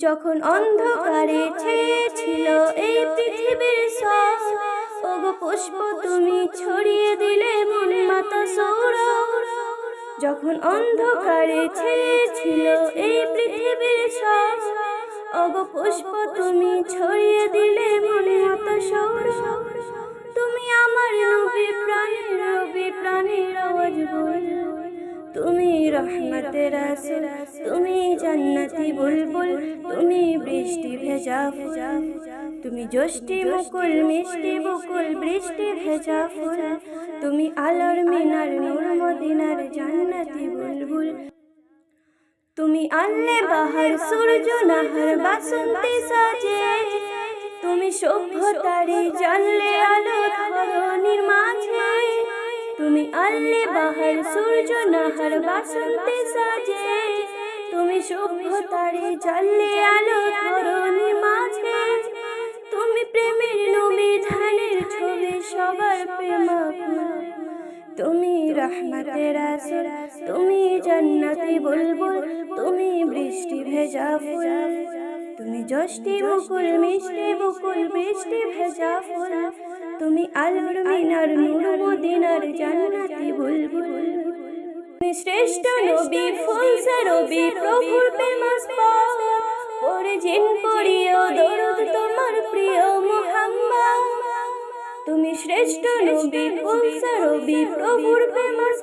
যখন অন্ধকারে ছেয়েছিল এই পৃথিবীর ওগো পুষ্প তুমি ছড়িয়ে দিলে মন মাতা সৌর। যখন অন্ধকারে ছেয়েছিল এই পৃথিবীর সব ওগো পুষ্প তুমি ছড়িয়ে দিলে মন মাতা সৌর। তুমি আমার নবী প্রাণীর, রবি প্রাণীর আওয়াজ বল। তুমি রহমতের রাসূল তুমি জান্নাতি বুলবুল, তুমি বৃষ্টি ভেজা ফুল। তুমি যষ্টি মুকুল, মিষ্টি বকুল, বৃষ্টি ভেজা ফুল। তুমি আলোর মিনার, নূর মদিনার জান্নাতি বুলবুল। তুমি আনলে বাহার, সূর্য নাহার, বাসন্তী সাজে। তুমি সভ্যতারে জানলে আলো ধরণীর মাঝে। তুমি আনলে বাহার, সূর্য নাহার, বাসন্তী সাজে। সভ্যতারে জানলে আলো ধরণীর মাঝে। তুমি প্রেমের নবী ধানের ছবি সবার প্রেমা তুমি রহমতের রাসূল তুমি জান্নাতি বুলবুল, তুমি বৃষ্টি ভেজা ফুল। তুমি যষ্টি মুকুল মিষ্টি, বকুল বৃষ্টি ভেজা ফুল। তুমি আলোর মিনার নূর মদিনার জান্নাতি বুলবুল। শ্রেষ্ঠ নবী ফুল রবি প্রভুর প্রেমাস পরে জিন পড়িও দরদ তোমার প্রিয় মোহাম্মদ। তুমি শ্রেষ্ঠ নবী ফুল রবি প্রভুর প্রেমাস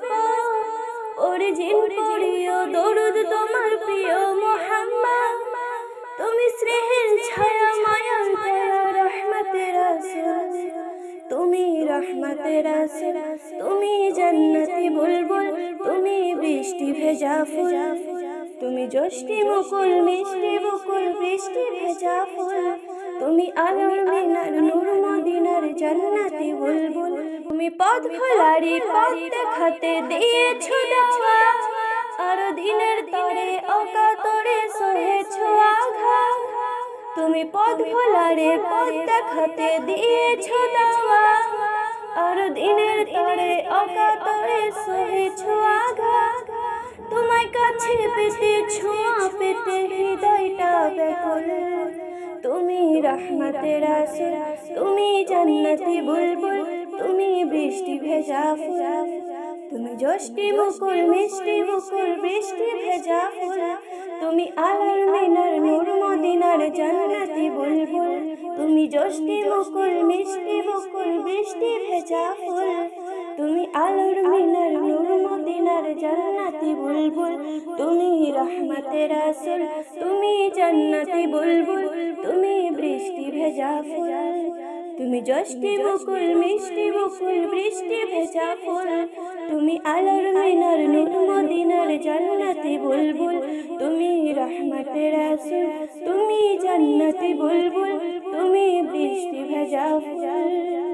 ওরে জিন পড়িও দরদ তোমার প্রিয় মোহাম্মদ। তুমি স্নেহের ছায়া মায়া দয়া রহমতের রাসূল তুমি রহমতের রাসূল তুমি জান্নাতি বৃষ্টি ভেজা ফুল তুমি যষ্টি মুকুল মিষ্টি বকুল, বৃষ্টি ভেজা ফুল। তুমি আলোর মিনার, নূর মদিনার জান্নাতি বুলবুল। তুমি পথ ভোলারি, পথ দেখাতে দিয়েছ দাওয়া। আর দিনের তরে অকাতরে সহেছ আঘাত তুমি পথ ভোলারে, পথ দেখাতে দিয়েছ দাওয়া। আর দিনের তরে অকাতরে সহেছ আঘাত তোমায় কাছে পেতে, ছোঁয়া পেতে, হৃদয়টা ব্যাকুল। তুমি রহমতের রাসূল তুমি জান্নাতি বুলবুল, তুমি বৃষ্টি ভেজা ফুল। তুমি যষ্টি মুকুল মিষ্টি মুকুল বৃষ্টি ভেজা ফুল। তুমি আলোর মিনার নূর, মদিনার জান্নাতি বুলবুল। তুমি যষ্টি মুকুল মিষ্টি মুকুল বৃষ্টি ভেজা ফুল। তুমি আলোর মিনার নূর মদিনার জান্নাতি বুলবুল, তুমি রহমতের রাসূল তুমি জান্নাতি বুলবুল, তুমি বৃষ্টি ভেজা ফুল, তুমি যষ্টি মুকুল মিষ্টি মুকুল বৃষ্টি ভেজা ফুল, তুমি আলোর মিনার, নূর মদিনার জান্নাতি বুলবুল, তুমি রহমতের রাসূল তুমি জান্নাতি বুলবুল, তুমি বৃষ্টি ভেজা ফুল।